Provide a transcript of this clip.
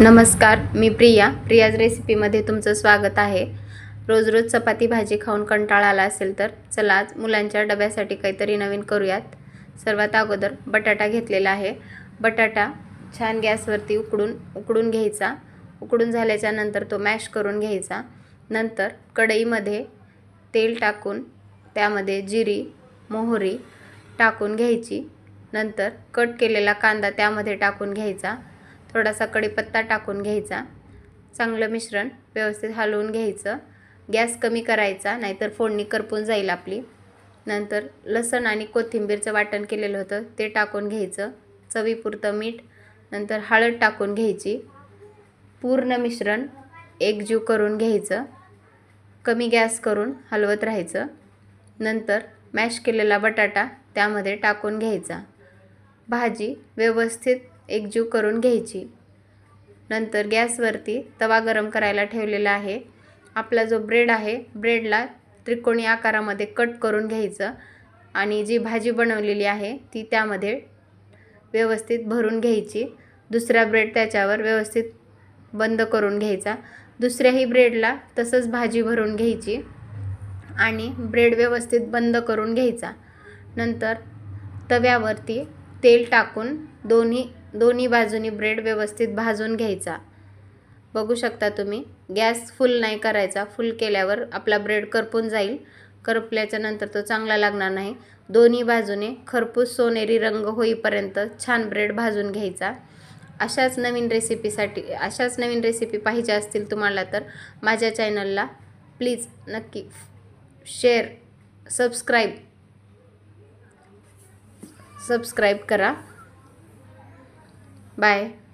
नमस्कार मी प्रिया. प्रियाज रेसिपीमध्ये तुमचं स्वागत आहे. रोज रोज चपाती भाजी खाऊन कंटाळा आला असेल तर चला आज मुलांच्या डब्यासाठी काहीतरी नवीन करूयात. सर्वात अगोदर बटाटा घेतलेला आहे. बटाटा छान गॅसवरती उकडून उकडून घ्यायचा. उकडून झाल्याच्यानंतर तो मॅश करून घ्यायचा. नंतर कढईमध्ये तेल टाकून त्यामध्ये जिरी मोहरी टाकून घ्यायची. नंतर कट केलेला कांदा त्यामध्ये टाकून घ्यायचा. थोडासा कडीपत्ता टाकून घ्यायचा. चांगलं मिश्रण व्यवस्थित हलवून घ्यायचं. गॅस कमी करायचा नाहीतर फोडणी करपून जाईल आपली. नंतर लसण आणि कोथिंबीरचं वाटण केलेलं होतं ते टाकून घ्यायचं. चवीपुरतं मीठ नंतर हळद टाकून घ्यायची. पूर्ण मिश्रण एकजीव करून घ्यायचं. कमी गॅस करून हलवत राहायचं. नंतर मॅश केलेला बटाटा त्यामध्ये टाकून घ्यायचा. भाजी व्यवस्थित एकजीव करून घ्यायची. नंतर गॅसवरती तवा गरम करायला ठेवलेला आहे. आपला जो ब्रेड आहे ब्रेडला त्रिकोणी आकारामध्ये कट करून घ्यायचं आणि जी भाजी बनवलेली आहे ती त्यामध्ये व्यवस्थित भरून घ्यायची. दुसरा ब्रेड त्याच्यावर व्यवस्थित बंद करून घ्यायचा. दुसऱ्याही ब्रेडला तसंच भाजी भरून घ्यायची आणि ब्रेड व्यवस्थित बंद करून घ्यायचा. नंतर तव्यावरती तेल टाकून दोन्ही दोन्ही बाजूनी ब्रेड व्यवस्थित भाजून घ्यायचा. बघू शकता तुम्ही गॅस फुल नाही करायचा फुल केल्यावर आपला ब्रेड करपून जाईल. करपल्याच्या नंतर तो चांगला लागणार नाही. दोन्ही बाजूने खरपूस सोनेरी रंग होईपर्यंत छान ब्रेड भाजून घ्यायचा. अशाच नवीन रेसिपीसाठी अशाच नवीन रेसिपी पाहिजे असतील तुम्हाला तर माझ्या चॅनलला प्लीज नक्की शेअर सबस्क्राईब सबस्क्राईब करा. bye.